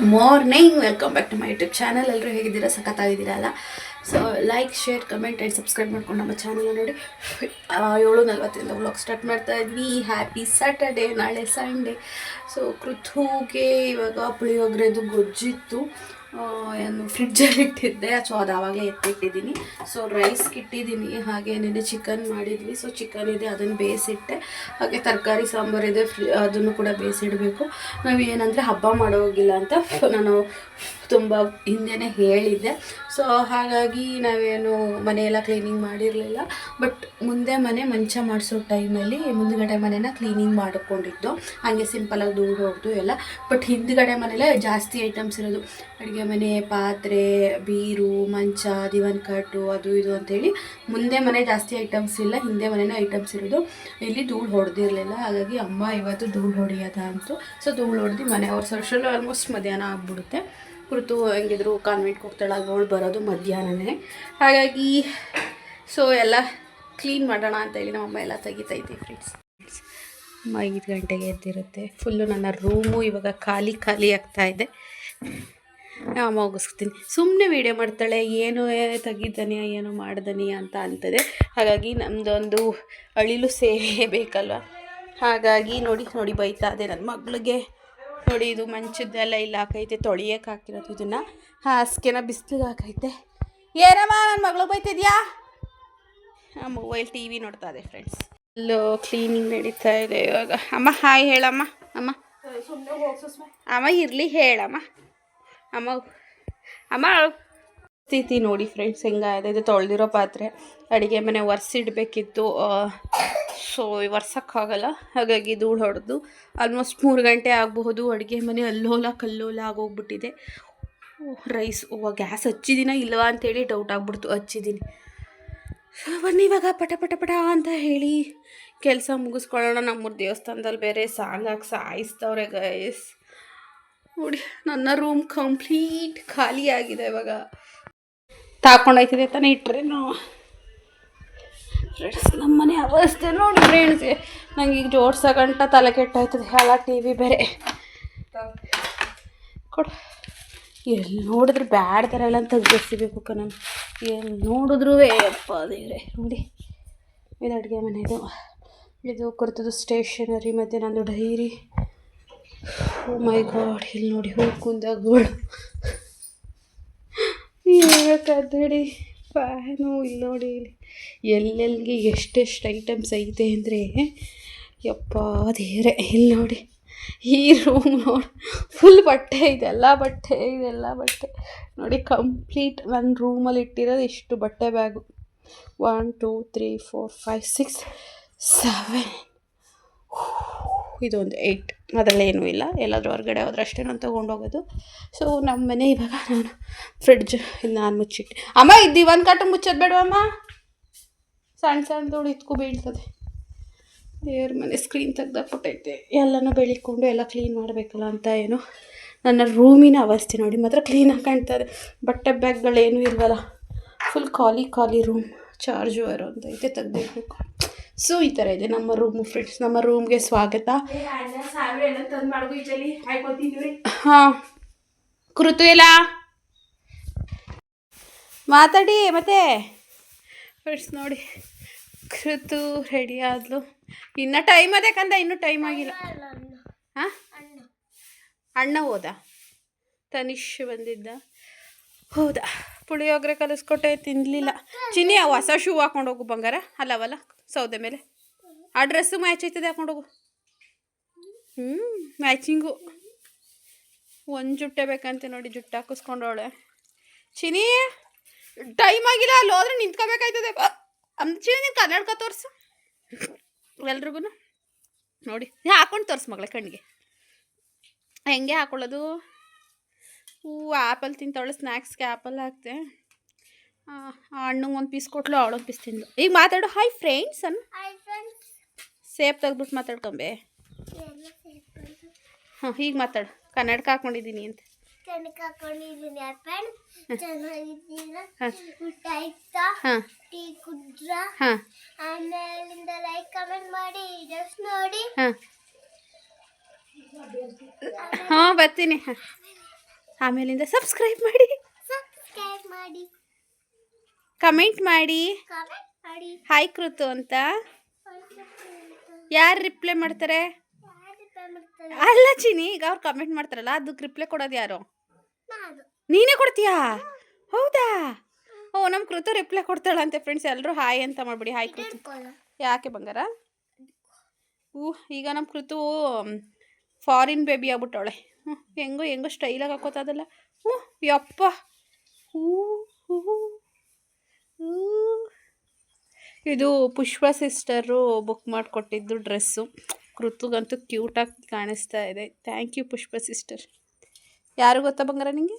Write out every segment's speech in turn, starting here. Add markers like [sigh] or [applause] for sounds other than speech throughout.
Good morning welcome back to my YouTube channel ಎಲ್ಲರೂ ಹೇಗಿದ್ದೀರಾ? ಸಖತ್ತಾಗಿದ್ದೀರಾ ಅಲ್ಲ? So like share comment and subscribe ಮಾಡ್ಕೊಂಡು ನಮ್ಮ ಚಾನಲ್ ನೋಡಿ. ಏಳು ನಲ್ವತ್ತರಿಂದ ವ್ಲಾಗ್ ಸ್ಟಾರ್ಟ್ ಮಾಡ್ತಾ ಇದ್ವಿ. ಹ್ಯಾಪಿ ಸ್ಯಾಟರ್ಡೇ ನಾಳೆ ಸಂಡೇ ಸೊ ಕೃತುಗೆ ಇವಾಗ ಪುಳಿಯೋಗ್ರೆದು ಗೊಜ್ಜಿತ್ತು. ಏನು ಫ್ರಿಡ್ಜಲ್ಲಿ ಇಟ್ಟಿದ್ದೆ. ಸೊ ಅದು ಆವಾಗಲೇ ಎತ್ತಿಟ್ಟಿದ್ದೀನಿ. ಸೊ ರೈಸ್ಗೆ ಇಟ್ಟಿದ್ದೀನಿ ಹಾಗೆ ನೆನೆ ಚಿಕನ್ ಮಾಡಿದ್ವಿ. ಸೊ ಚಿಕನ್ ಇದೆ, ಅದನ್ನು ಬೇಯಿಸಿಟ್ಟೆ. ಹಾಗೆ ತರಕಾರಿ, ಸಾಂಬಾರು ಇದೆ ಫ್ರಿ ಅದನ್ನು ಕೂಡ ಬೇಯಿಸಿಡಬೇಕು. ನಾವು ಏನಂದರೆ ಹಬ್ಬ ಮಾಡೋಗಿಲ್ಲ ಅಂತ. ನಾನು ತುಂಬ ಹಿಂದೆ ಹೇಳಿದ್ದೆ. ಸೊ ಹಾಗಾಗಿ ನಾವೇನು ಮನೆಯೆಲ್ಲ ಕ್ಲೀನಿಂಗ್ ಮಾಡಿರಲಿಲ್ಲ. ಬಟ್ ಮುಂದೆ ಮನೆ ಮಂಚ ಮಾಡಿಸೋ ಟೈಮಲ್ಲಿ ಮುಂದ್ಗಡೆ ಮನೆನ ಕ್ಲೀನಿಂಗ್ ಮಾಡಿಕೊಂಡಿದ್ದು. ಹಾಗೆ ಸಿಂಪಲಾಗಿ ಧೂಳು ಹೊಡೆದು ಎಲ್ಲ. ಬಟ್ ಹಿಂದ್ಗಡೆ ಮನೇಲೆ ಜಾಸ್ತಿ ಐಟಮ್ಸ್ ಇರೋದು. ಅಡುಗೆ ಮನೆ, ಪಾತ್ರೆ, ಬೀರು, ಮಂಚ, ದಿವಾನ್ ಕಟ್ಟು ಅದು ಇದು ಅಂತೇಳಿ ಮುಂದೆ ಮನೆ ಜಾಸ್ತಿ ಐಟಮ್ಸ್ ಇಲ್ಲ. ಹಿಂದೆ ಮನೇನ ಐಟಮ್ಸ್ ಇರೋದು. ಇಲ್ಲಿ ಧೂಳು ಹೊಡೆದಿರಲಿಲ್ಲ ಹಾಗಾಗಿ ಅಮ್ಮ ಇವತ್ತು ಧೂಳು ಹೊಡೆಯೋದ ಅಂತು. ಸೊ ಧೂಳು ಹೊಡೆದು ಮನೆ ಅವ್ರ ಸರ್ಷಲ್ಲೂ ಆಲ್ಮೋಸ್ಟ್ ಮಧ್ಯಾಹ್ನ ಆಗ್ಬಿಡುತ್ತೆ. ಕುರಿತು ಹೆಂಗಿದ್ರು ಕಾನ್ವೆಂಟ್ಗೆ ಹೋಗ್ತಾಳೆ ಅವಳು ಬರೋದು ಮಧ್ಯಾಹ್ನನೇ. ಹಾಗಾಗಿ ಸೊ ಎಲ್ಲ ಕ್ಲೀನ್ ಮಾಡೋಣ ಅಂತ ಹೇಳಿ ನಮ್ಮಮ್ಮ ಎಲ್ಲ ತೆಗಿತೈತಿ ಫ್ರೆಂಡ್ಸ್ ಅಮ್ಮ ಐದು ಗಂಟೆಗೆ ಎದ್ದಿರುತ್ತೆ. ಫುಲ್ಲು ನನ್ನ ರೂಮು ಇವಾಗ ಖಾಲಿ ಖಾಲಿ ಆಗ್ತಾ ಇದೆ. ಅಮ್ಮ ಮುಗಿಸ್ತೀನಿ. ಸುಮ್ಮನೆ ವೀಡಿಯೋ ಮಾಡ್ತಾಳೆ, ಏನು ತೆಗಿದ್ದಾನೆ ಏನು ಮಾಡ್ದಾನೆ ಅಂತ ಅಂತದೆ. ಹಾಗಾಗಿ ನಮ್ಮದೊಂದು ಅಳಿಲು ಸೇವೆ ಬೇಕಲ್ವ? ಹಾಗಾಗಿ ನೋಡಿ ನೋಡಿ ಬೈತಾ ಇದೆ ನನ್ನ ಮಗಳಿಗೆ. ನೋಡಿ, ಇದು ಮಂಚದ್ದೆಲ್ಲ ಇಲ್ಲ ಹಾಕೈತೆ ತೊಳಿಯಕ್ಕೆ ಹಾಕಿರೋದು ಇದನ್ನು. ಹಾಸಿಗೆನ ಬಿಸಿಲಿಗೆ ಹಾಕೈತೆ. ಏನಮ್ಮ ನನ್ನ ಮಗಳು ಬೈತಿದ್ಯಾ? ಮೊಬೈಲ್ ಟಿ ವಿ ನೋಡ್ತಾ ಇದೆ ಫ್ರೆಂಡ್ಸ್ ಅಲ್ಲೋ ಕ್ಲೀನಿಂಗ್ ನಡೀತಾ ಇದೆ ಇವಾಗ. ಅಮ್ಮ, ಹಾಯ್ ಹೇಳಮ್ಮ. ಅಮ್ಮ. ಅಮ್ಮ, ಇರಲಿ, ಹೇಳಮ್ಮ. ಅಮ್ಮ ಅಮ್ಮ. ಸ್ಥಿತಿ ನೋಡಿ ಫ್ರೆಂಡ್ಸ್ ಹೆಂಗಾಯಿದೆ ಇದು ತೊಳೆದಿರೋ ಪಾತ್ರೆ. ಅಡುಗೆ ಮನೆ ಒರೆಸಿಡ್ಬೇಕಿತ್ತು. ಸೊ ಒರ್ಸೋಕ್ಕಾಗಲ್ಲ ಹಾಗಾಗಿ ಧೂಳು ಹೊಡೆದು ಆಲ್ಮೋಸ್ಟ್ ಮೂರು ಗಂಟೆ ಆಗಬಹುದು. ಅಡುಗೆ ಮನೆ ಅಲ್ಲೋಲ ಕಲ್ಲೋಲ ಆಗೋಗ್ಬಿಟ್ಟಿದೆ. ರೈಸ್ ಓ ಗ್ಯಾಸ್ ಹಚ್ಚಿದ್ದೀನ ಇಲ್ವಾ ಅಂತೇಳಿ ಡೌಟ್ ಆಗ್ಬಿಡ್ತು. ಹಚ್ಚಿದ್ದೀನಿ ಸೊ ಬನ್ನಿ ಇವಾಗ ಪಟ ಪಟ ಪಟ ಅಂತ ಹೇಳಿ ಕೆಲಸ ಮುಗಿಸ್ಕೊಳ್ಳೋಣ. ನಮ್ಮೂರು ದೇವಸ್ಥಾನದಲ್ಲಿ ಬೇರೆ ಸಾಂಗ್ ಹಾಕಿ ಸಾಯಿಸ್ತವ್ರೆ ಗೈಸ್ ನೋಡಿ, ನನ್ನ ರೂಮ್ ಕಂಪ್ಲೀಟ್ ಖಾಲಿ ಆಗಿದೆ ಇವಾಗ. ತಾಕೊಂಡೋಯ್ತಿದೆ ತಾನೇ ಇಟ್ಟರೆ ನಾವು ಫ್ರೆಂಡ್ಸ್ ನಮ್ಮ ಮನೆ ಅವಸ್ಥೆ ನೋಡಿ ಫ್ರೆಂಡ್ಸ್ ನಂಗೆ ಈಗ ಜೋಡ್ಸೋಗಂಟ ತಲೆ ಕೆಟ್ಟಾಯ್ತದೆ. ಎಲ್ಲ ಟಿ ವಿ ಬೇರೆ. ಕೊಡು. ಎಲ್ಲಿ ನೋಡಿದ್ರೆ ಬ್ಯಾಡ್ ಥರ ಎಲ್ಲ ತೆಗ್ದಿಸ್ಬೇಕು ನಾನು. ಎಲ್ಲಿ ನೋಡಿದ್ರು ಅಪ್ಪ ದೇವ್ರೆ. ನೋಡಿ. ಇದು ಅಡುಗೆ ಮನೆ ಇದು. ಇದು ಕೊಡ್ತದ್ದು ಸ್ಟೇಷನರಿ ಮತ್ತು ನಂದು ಡೈರಿ ಓ ಮೈ ಗಾಡ್ ಇಲ್ಲಿ ನೋಡಿ ಹೂ ಕುಂದಗಳು ಕದ್ದಡಿ ಫ್ಯಾನು ಇಲ್ಲಿ ನೋಡಿ, ಇಲ್ಲಿ. ಎಲ್ಲೆಲ್ಲಿಗೆ ಎಷ್ಟೆಷ್ಟು ಐಟಮ್ಸ್ ಐತೆ ಅಂದರೆ, ಯಪ್ಪ ದೇರೆ ಇಲ್ಲಿ ನೋಡಿ. ಈ ರೂಮ್ ನೋಡಿ ಫುಲ್ ಬಟ್ಟೆ ಇದೆಲ್ಲ ಬಟ್ಟೆ ಇದೆಲ್ಲ ಬಟ್ಟೆ. ನೋಡಿ ಕಂಪ್ಲೀಟ್ ನನ್ನ ರೂಮಲ್ಲಿ ಇಟ್ಟಿರೋದು ಇಷ್ಟು ಬಟ್ಟೆ bag one two three four five six seven ಇದೊಂದು ಏಯ್ಟ್ ಅದರಲ್ಲೇನೂ ಇಲ್ಲ. ಎಲ್ಲಾದರೂ ಹೊರಗಡೆ ಹೋದ್ರೆ ಅಷ್ಟೇ ನಾನು ತೊಗೊಂಡೋಗೋದು ಸೊ ನಮ್ಮ ಮನೆ ಇವಾಗ ನಾನು ಫ್ರಿಡ್ಜ್ ನಾನು ಮುಚ್ಚಿಟ್ಟೆ. ಅಮ್ಮ, ಇದು ಒಂದು ಕಟ್ಟು ಮುಚ್ಚೋದು ಬೇಡವಮ್ಮ ಸಣ್ಣ ಸಣ್ಣದೋಳು ಇದ್ಕೂ ಬೀಳ್ತದೆ. ದೇವ್ರ ಮನೆ ಸ್ಕ್ರೀನ್ ತೆಗ್ದಾಕ್ಬಿಟ್ಟೈತೆ ಎಲ್ಲನೂ ಬೆಳಿಕೊಂಡು ಎಲ್ಲ ಕ್ಲೀನ್ ಮಾಡಬೇಕಲ್ಲ ಅಂತ ಏನು ನನ್ನ ರೂಮಿನ ಅವಸ್ಥೆ ನೋಡಿ ಮಾತ್ರ ಕ್ಲೀನಾಗಿ ಕಾಣ್ತದೆ ಬಟ್ಟೆ ಬ್ಯಾಗ್ಗಳೇನೂ ಇಲ್ವಲ್ಲ. ಫುಲ್ ಖಾಲಿ ಖಾಲಿ ರೂಮ್ ಚಾರ್ಜ್ ಅಂತ ಐತೆ ತೆಗ್ದಿರ್ಬೇಕು ಸೊ ಈ ಥರ ಇದೆ. ನಮ್ಮ ರೂಮ್ ಫ್ರೆಂಡ್ಸ್ ನಮ್ಮ ರೂಮ್ಗೆ ಸ್ವಾಗತ. ಹಾಂ. ಕೃತು ಎಲ್ಲ? ಮಾತಾಡಿ ಮತ್ತೆ? ಫ್ರೆಂಡ್ಸ್ ನೋಡಿ. ಕೃತು ರೆಡಿ ಆದ್ಲು. ಇನ್ನ ಟೈಮ್ ಅದೇ ಕಂದ ಇನ್ನೂ ಟೈಮ್ ಆಗಿಲ್ಲ. ಹಾಂ? ಅಣ್ಣ ಹೋದ. ತನಿಷ್ ಬಂದಿದ್ದ. ಹೌದಾ. ಪುಳಿಯೋಗರೆ ಕಲಿಸ್ಕೊಟ್ಟೆ ತಿನ್ನಲಿಲ್ಲ ಚಿನ್ನಿ ಹೊಸ ಶೂ ಹಾಕೊಂಡು ಹೋಗು ಬಂಗಾರ. ಅಲ್ಲವಲ್ಲ? ಸೌದೆ ಮೇಲೆ. ಆ ಡ್ರೆಸ್ಸು ಮ್ಯಾಚ್ ಆಯ್ತದೆ ಹಾಕೊಂಡು ಹೋಗು. ಹ್ಞೂ ಮ್ಯಾಚಿಂಗು ಒಂದು ಜುಟ್ಟೆ ಬೇಕಂತೆ ನೋಡಿ, ಜುಟ್ಟು ಹಾಕಿಸ್ಕೊಂಡವಳೆ. ಚಿನಿ ಟೈಮ್ ಆಗಿಲ್ಲ, ಅಲ್ಲಿ ಹೋದ್ರೆ ನಿಂತ್ಕೋಬೇಕಾಯ್ತದೆ. ಚಿನಿ ನೀನು ಕನ್ನಡಕ ತೋರಿಸು. ಎಲ್ರಿಗೂ ನೋಡಿ ಹಾಕೊಂಡು ತೋರಿಸು ಮಗಳ ಕಣ್ಣಿಗೆ. ಹೆಂಗೆ ಹಾಕೊಳ್ಳೋದು? ಹೂ ಆ್ಯಪಲ್ ತಿಂತವಳೆ ಸ್ನ್ಯಾಕ್ಸ್ಗೆ ಆ್ಯಪಲ್ ಹಾಕ್ತೆ. ಅಣ್ಣಂಗೆ ಒಂದು ಪೀಸ್ ಕೊಟ್ಲು ಅವಳೊಂದು ಪೀಸ್ ತಿಂದು ಈಗ ಮಾತಾಡು. ಹಾಯ್ ಫ್ರೆಂಡ್ಸ್ ಅನ್ ಸೇಫ್ ತೆಗೆದ್ಬಿಟ್ಟು ಮಾತಾಡ್ಕೊಂಬೆ. ಹಾಂ ಈಗ ಮಾತಾಡು. ಕನ್ನಡಕ ಹಾಕೊಂಡಿದ್ದೀನಿ ಅಂತ. ಆಮೇಲಿಂದ ಲೈಕ್ ಕಮೆಂಟ್ ಮಾಡಿ ಜಸ್ಟ್ ನೋಡಿ. ಹಾಂ. ಹಾಂ ಬರ್ತೀನಿ. ಹಾಂ. ಆಮೇಲಿಂದ ಸಬ್ಸ್ಕ್ರೈಬ್ ಮಾಡಿ. ಸಬ್ಸ್ಕ್ರೈಬ್ ಮಾಡಿ. ಕಮೆಂಟ್ ಮಾಡಿ. ಹಾಯ್ ಕೃತು ಅಂತ. ಯಾರು ರಿಪ್ಲೈ ಮಾಡ್ತಾರೆ? ಅಲ್ಲ ಚಿನಿ ಈಗ ಅವ್ರು ಕಮೆಂಟ್ ಮಾಡ್ತಾರಲ್ಲ ಅದಕ್ಕೆ ರಿಪ್ಲೈ ಕೊಡೋದು ಯಾರು? ನೀನೇ. ಕೊಡ್ತೀಯಾ? ಹೌದಾ? ಓ ನಮ್ಮ ಕೃತು ರಿಪ್ಲೈ ಕೊಡ್ತಾಳಂತೆ ಫ್ರೆಂಡ್ಸ್ ಎಲ್ಲರೂ ಹಾಯ್ ಅಂತ ಮಾಡ್ಬಿಡಿ. ಹಾಯ್ ಕೃತು ಯಾಕೆ ಬಂಗಾರ? ಊ ಈಗ ನಮ್ಮ ಕೃತು ಫಾರಿನ್ ಬೇಬಿ ಆಗ್ಬಿಟ್ಟವಳೆ. ಹ್ಞೂ ಹೆಂಗೋ ಹೆಂಗೋ ಸ್ಟೈಲಾಗಿ ಹಾಕೋತದಲ್ಲ. ಹ್ಞೂ ಯಪ್ಪ. ಹ್ಞೂ ಹೂ ಹೂ. ಇದು ಪುಷ್ಪ ಸಿಸ್ಟರು ಬುಕ್ ಮಾಡಿಕೊಟ್ಟಿದ್ದು ಡ್ರೆಸ್ಸು. ಕೃತುಗಂತೂ ಕ್ಯೂಟಾಗಿ ಕಾಣಿಸ್ತಾ ಇದೆ. Thank you Pushpa sister. ಯಾರು ಗೊತ್ತಾ ಬಂಗಾರ ನಿಮಗೆ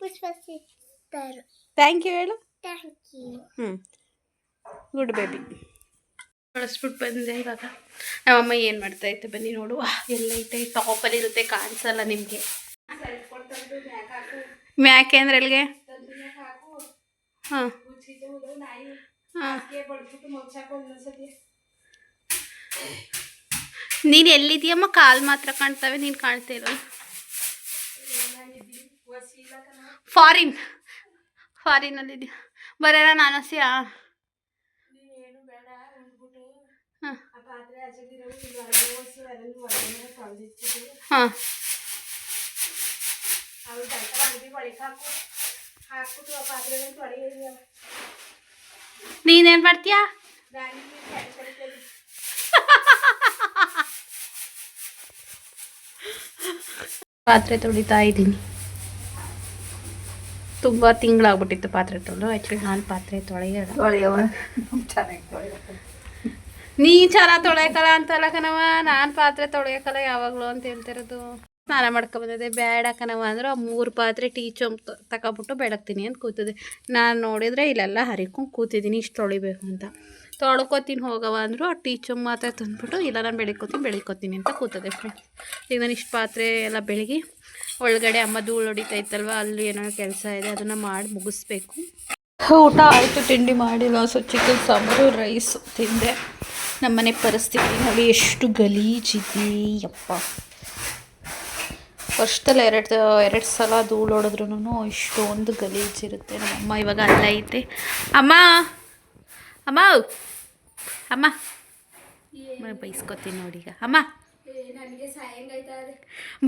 ಪುಷ್ಪ ಸಿಸ್ಟರ್. ಥ್ಯಾಂಕ್ ಯು ಹೇಳು. Thank you. ಹ್ಞೂ ಗುಡ್ ಬೇಬಿ. ಕಳಿಸ್ಬಿಟ್ಟು ಬಂದೆ ಇವಾಗ. ನಮ್ಮಮ್ಮ ಏನು ಮಾಡ್ತಾ ಇತ್ತು ಬನ್ನಿ ನೋಡುವ. ಎಲ್ಲ ಐತೆ ಟಾಪಲ್ಲಿ ಇರುತ್ತೆ ಕಾಣಿಸಲ್ಲ ನಿಮಗೆ. ಮ್ಯಾಕೆ ಅಂದ್ರೆ ಎಲ್ಲಿಗೆ ಹಾಂ ಹಾಂ. ನೀನು ಎಲ್ಲಿದೆಯಮ್ಮ ಕಾಲು ಮಾತ್ರ ಕಾಣ್ತವೆ ನೀನು ಕಾಣ್ತಾ ಇರೋ ಫಾರಿನ್ ಫಾರಿನಲ್ಲಿದೆಯಾ ಬರೋಣ ನಾನು ಸಿಯಾ ಹಾಂ ಹಾಂ ನೀನೇನು ಮಾಡ್ತೀಯಾ? ಪಾತ್ರೆ ತೊಳಿತಾ ಇದ್ದೀನಿ. ತುಂಬ ತಿಂಗಳಾಗ್ಬಿಟ್ಟಿತ್ತು ಪಾತ್ರೆ ತೊಳೆದು. ಆ್ಯಕ್ಚುಲಿ ನಾನು ಪಾತ್ರೆ ತೊಳೆಯೋಣ ನೀ ಚೆನ್ನಾಗಿ ತೊಳೆಯಕಲ್ಲ ಅಂತಲ್ಲ ಕಣವ ನಾನು ಪಾತ್ರೆ ತೊಳೆಯಕಲ್ಲ ಯಾವಾಗಲೂ ಅಂತ ಹೇಳ್ತಿರೋದು. ಸ್ನಾನ ಮಾಡ್ಕೊಬಂದಿದೆ ಬೇಡ ಕಣವ ಅಂದ್ರೆ ಆ ಮೂರು ಪಾತ್ರೆ ಟೀ ಚೊಂಬ್ ತಗೊಬಿಟ್ಟು ಬೆಳಗ್ತೀನಿ ಅಂತ ಕೂತಿದೆ ನಾನು ನೋಡಿದರೆ ಇಲ್ಲೆಲ್ಲ ಹರಿಕೊಂಡು ಕೂತಿದ್ದೀನಿ, ಇಷ್ಟು ತೊಳಿಬೇಕು ಅಂತ. ತೊಳ್ಕೊತೀನಿ ಹೋಗವ ಅಂದರು, ಆ ಟೀ ಚೊಂಬ್ ಮಾತ್ರ ತಂದ್ಬಿಟ್ಟು, ಇಲ್ಲ, ನಾನು ಬೆಳಿಕೋತೀನಿ ಬೆಳಿಕೋತೀನಿ ಅಂತ ಕೂತದೆ ಫ್ರೆಂಡ್ಸ್ ಈಗ ನಾನು ಇಷ್ಟು ಪಾತ್ರೆ ಎಲ್ಲ ಬೆಳಗಿ, ಒಳಗಡೆ ಅಮ್ಮ ಧೂಳು ಹೊಡಿತೈತಲ್ವ, ಅಲ್ಲಿ ಏನೋ ಕೆಲಸ ಇದೆ ಅದನ್ನು ಮಾಡಿ ಮುಗಿಸ್ಬೇಕು. ಊಟ ಆಯಿತು, ತಿಂಡಿ ಮಾಡಿಲ್ಲ ಸೊ ಚಿಕನ್ ಸಾಂಬಾರು, ರೈಸು ತಿಂದೆ. ನಮ್ಮನೆ ಪರಿಸ್ಥಿತಿ ನೋಡಿ, ಎಷ್ಟು ಗಲೀಜಿದೆ ಯಪ್ಪ. ವರ್ಷದಲ್ಲಿ ಎರಡು ಎರಡು ಸಲ ಧೂಳು ಹೊಡೆದ್ರೂ ಇಷ್ಟೊಂದು ಗಲೀಜಿರುತ್ತೆ ನಮ್ಮಮ್ಮ ಇವಾಗ ಅಲ್ಲ ಐತೆ. ಅಮ್ಮ ಅಮ್ಮ ಅಮ್ಮ. ಬೈಸ್ಕೊತೀನಿ ನೋಡಿ ಈಗ. ಅಮ್ಮ.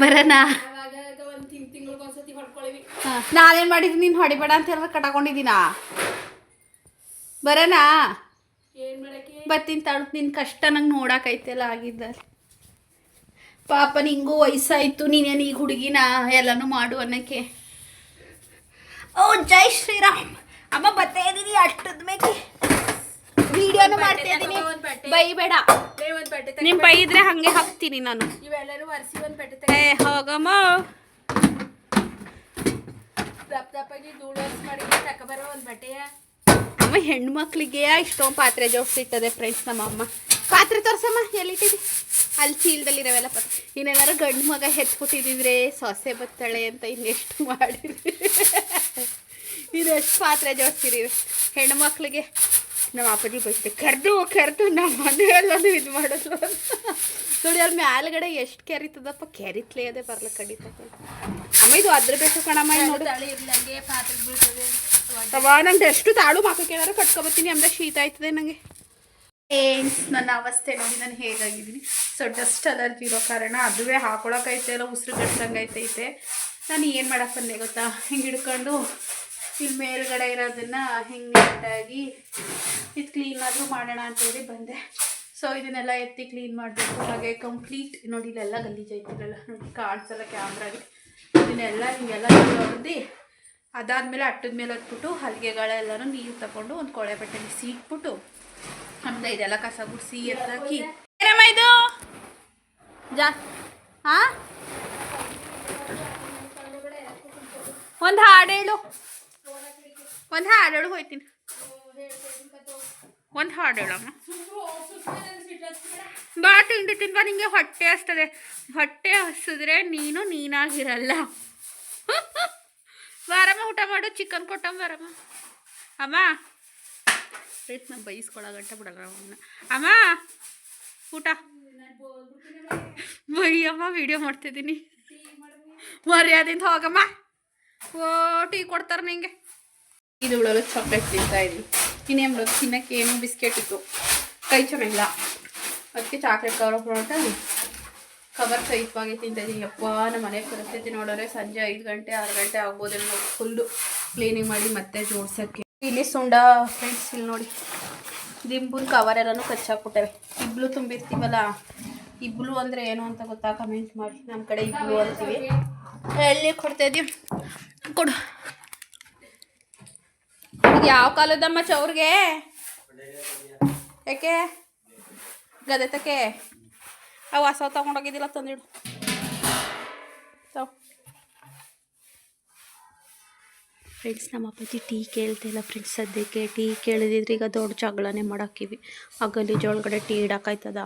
ಬರೋಣ ನಾನೇನು ಮಾಡಿದ್ದೀನಿ ನೀನು ಹೊಡಿಬೇಡ ಅಂತ ಹೇಳಿದ್ರೆ ಕಟಾಕೊಂಡಿದ್ದೀನಾ? ಬರೋಣ ಬರ್ತೀನಿ ತಾಳು ನಿನ್ನ ಕಷ್ಟ ನಂಗೆ ನೋಡೋಕೈತೆಲ್ಲ ಆಗಿದ್ದಲ್ಲಿ. ಪಾಪ ನಿಂಗೂ ವಯಸ್ಸಾಯ್ತು ನೀನೇನು ಈಗ ಹುಡುಗಿನ? ಎಲ್ಲನೂ ಮಾಡು ಅನ್ನಕ್ಕೆ. ಓ ಜೈ ಶ್ರೀರಾಮ್. ಅಮ್ಮ ಬರ್ತಾ ಇದ್ದೀನಿ ಅಷ್ಟದ ಮೇಲೆ ವಿಡಿಯೋನು ಮಾಡ್ತಾ ಇದ್ದೀನಿ ಬೈಬೇಡ. ನಿಮ್ ಬೈದ್ರೆ ಹಂಗೆ ಹಾಕ್ತೀನಿ ನಾನು. ಇವೆಲ್ಲರೂ ಒರೆಸಿ ಒಂದು ಪೆಟ್ಟೆ ಏ ಹೋಗಮ್ಮ. ದಪ್ಪ ದಪ್ಪಾಗಿ ಧೂಳು ಒರೆಸಿ ಮಾಡಿ ತಕೊಬರೋ ಒಂದು ಬಟ್ಟೆಯ. ಅಮ್ಮ ಹೆಣ್ಮಕ್ಳಿಗೆ ಇಷ್ಟೊಂದು ಪಾತ್ರೆ ಜೋಡಿಸಿಟ್ಟದೆ ಫ್ರೆಂಡ್ಸ್ ನಮ್ಮ ಅಮ್ಮ ಪಾತ್ರೆ ತೋರ್ಸಮ್ಮ ಎಲ್ಲಿಟ್ಟಿದಿ? ಅಲ್ಲಿ ಚೀಲದಲ್ಲಿರೋವೆಲ್ಲ ಪತ್ ಇನ್ನೇನಾರು ಗಂಡು ಮಗ ಹೆತ್ಬಿಟ್ಟಿದ್ರೆ ಸೊಸೆ ಬತ್ತಾಳೆ ಅಂತ ಇನ್ನೆಷ್ಟು ಮಾಡಿದ್ರಿ? ಇನ್ನೆಷ್ಟು ಪಾತ್ರೆ ಜೋಡಿಸಿರಿ? ಹೆಣ್ಮಕ್ಳಿಗೆ ನಮ್ಮ ಅಪ್ಪಾಜಿ ಕರ್ದು ಕರೆದು ಕರೆದು, ನಮ್ಮ ಮನೆಯಲ್ಲೂ ಇದು ಮಾಡೋದು ನೋಡಿ, ಅಲ್ಲಿ ಮ್ಯಾಲ್ಗಡೆ ಎಷ್ಟು ಕೆರಿತದಪ್ಪ. ಕೆರಿತ್ಲೇ ಅದೇ ಬರ್ಲ ಕಡಿತ ಅಮ್ಮ, ಇದು ಅದ್ರ ಬೇಕು ಕಣಮ್ಮ ನೋಡಿ. ಅವ ನಂಗೆ ಎಷ್ಟು ತಾಳು ಮಾಕ ಕೇಳಾರು ಕಟ್ಕೊಬತ್ತೀನಿ ಅಂದ್ರೆ ಶೀತ ಆಯ್ತದೆ ನನಗೆ ಏನ್ಸ್ ನನ್ನ ಅವಸ್ಥೆ ನೋಡಿ ನಾನು ಹೇಗಾಗಿದ್ದೀನಿ? ಸೊ ಡಸ್ಟ್ ಅಲರ್ಜಿ ಇರೋ ಕಾರಣ ಅದುವೇ ಹಾಕೊಳಕೈತೆ ಇಲ್ಲ ಉಸಿರು ಗಟ್ಟಂಗೈತೈತೆ ನಾನು ಏನು ಮಾಡಕ್ಕೆ ಬಂದೆ ಗೊತ್ತಾ? ಹಿಂಗೆ ಹಿಡ್ಕೊಂಡು ಇಲ್ಲಿ ಮೇಲ್ಗಡೆ ಇರೋದನ್ನು ಹಿಂಗೆ ನೀಟಾಗಿ ಇದು ಕ್ಲೀನ್ ಆದರೂ ಮಾಡೋಣ ಅಂತೇಳಿ ಬಂದೆ. ಸೊ ಇದನ್ನೆಲ್ಲ ಎತ್ತಿ ಕ್ಲೀನ್ ಮಾಡಬೇಕು ಹಾಗೆ ಕಂಪ್ಲೀಟ್ ನೋಡಿ, ಇಲ್ಲೆಲ್ಲ ಗಲೀಜಾಯ್ತಿರಲ್ಲ ನೋಡಿ ಕಾಣಿಸಲ್ಲ ಕ್ಯಾಮ್ರಾಗೆ ಇದನ್ನೆಲ್ಲ ಹಿಂಗೆಲ್ಲ ಹೊಡೆದು ಅದಾದಮೇಲೆ ಅಟ್ಟದ ಮೇಲೆ ಹತ್ಬಿಟ್ಟು ಹಲಿಗೆಗಳೆಲ್ಲನೂ ನೀರು ತಗೊಂಡು ಒಂದು ಕೊಳೆ ಬಟ್ಟೆ ಬಿಸಿ ಆಮೇಲೆ ಇದೆಲ್ಲ ಕಸ ಗುಡಿಸಿ ಎತ್ತಾಕಿ ಏನಮ್ಮ ಇದು? ಜಾ ಹಾ ಒಂದು ಹಾಡು ಹೇಳು. ಒಂದು ಹಾಡು ಹೇಳು, ಹೋಯ್ತೀನಿ. ಒಂದು ಹಾಡು ಹೇಳಮ್ಮ. ಬಾ, ತಿಂಡಿ ತಿನ್ಬಾ, ನಿಂಗೆ ಹೊಟ್ಟೆ ಹಸ್ತದೆ. ಹೊಟ್ಟೆ ಹಸಿದ್ರೆ ನೀನು ನೀನಾಗಿರಲ್ಲ. ಬಾರಮ್ಮ, ಊಟ ಮಾಡು, ಚಿಕನ್ ಕೊಟ್ಟಮ್ಮ ವಾರಮ್ಮ ಅಮ್ಮ ಪ್ರೀತ್ನ ಬೈಸ್ಕೊಳೋ ಗಂಟ ಬಿಡಲ್ಲ ಅವನ್ನ ಅಮ್ಮ, ಊಟ? ಬೈಯಮ್ಮ ವಿಡಿಯೋ ಮಾಡ್ತಿದ್ದೀನಿ. ಮರ್ಯಾದಿಂದ ಹೋಗಮ್ಮ. ಓ, ಟೀ ಕೊಡ್ತಾರೆ ನಿಂಗೆ. ಇದು ಉಳೋದು ಚಾಕ್ಲೇಟ್ ತಿಂತಾ ಇದ್ವಿ ಇನ್ನೇನು ಬರೋದು ತಿನ್ನಕ್ಕೆ ಏನು? ಬಿಸ್ಕೆಟ್ ಇತ್ತು. ಕೈ ಚೆನ್ನಾಗಿಲ್ಲ. ಅದಕ್ಕೆ ಚಾಕ್ಲೇಟ್ ಕವರ್ ಹೊರಟ ಕವರ್ ಸಹಿತವಾಗಿ ತಿಂತಾ ಇದ್ದೀನಿ. ನಮ್ಮ ಮನೆ ಪರಿಸ್ಥಿತಿ ನೋಡೋರೆ ಸಂಜೆ ಐದು ಗಂಟೆ, ಆರು ಗಂಟೆ ಆಗ್ಬೋದೇನೋ. ಫುಲ್ಲು ಕ್ಲೀನಿಂಗ್ ಮಾಡಿ ಮತ್ತೆ ಜೋಡ್ಸೋಕ್ಕೆ. ಇಲ್ಲಿ ಸುಂಡ ಫ್ರೆಂಡ್ಸ್ ಇಲ್ಲಿ ನೋಡಿ. ದಿಂಬುನ್ ಕವರ್ ಎಲ್ಲನೂ ಕಚ್ಚಾಕ್ಬಿಟ್ಟವೆ ಇಬ್ಲು ತುಂಬಿರ್ತೀವಲ್ಲ ಇಬ್ಲು ಅಂದರೆ ಏನು ಅಂತ ಗೊತ್ತಾ? ಕಮೆಂಟ್ ಮಾಡಿ. ನಮ್ಮ ಕಡೆ ಇಬ್ಲು ಅಂತೀವಿ. ಎಲ್ಲಿ ಕೊಡ್ತಾ ಇದೀವಿ ಕೊಡು. ಯಾವ ಕಾಲದಮ್ಮ ಚೌರ್ಗೆ ಯಾಕೆ? ಗದೆ ತಕ್ಕೆ ಅವು ಹೊಸ ತಗೊಂಡೋಗಿದ್ದಿಲ್ಲ ತಂದಿಡು. ಫ್ರೆಂಡ್ಸ್ ನಮ್ಮ ಅಪ್ಪಾಜಿ ಟೀ ಕೇಳ್ತಿಲ್ಲ ಫ್ರೆಂಡ್ಸ್ ಸದ್ಯಕ್ಕೆ. ಟೀ ಕೇಳಿದಿದ್ರೆ ಈಗ ದೊಡ್ಡ ಜಗಳನೇ ಮಾಡಾಕಿವಿ. ಆ ಗಲೀಜ್ ಒಳಗಡೆ ಟೀ ಇಡಾಕಾಯ್ತದ?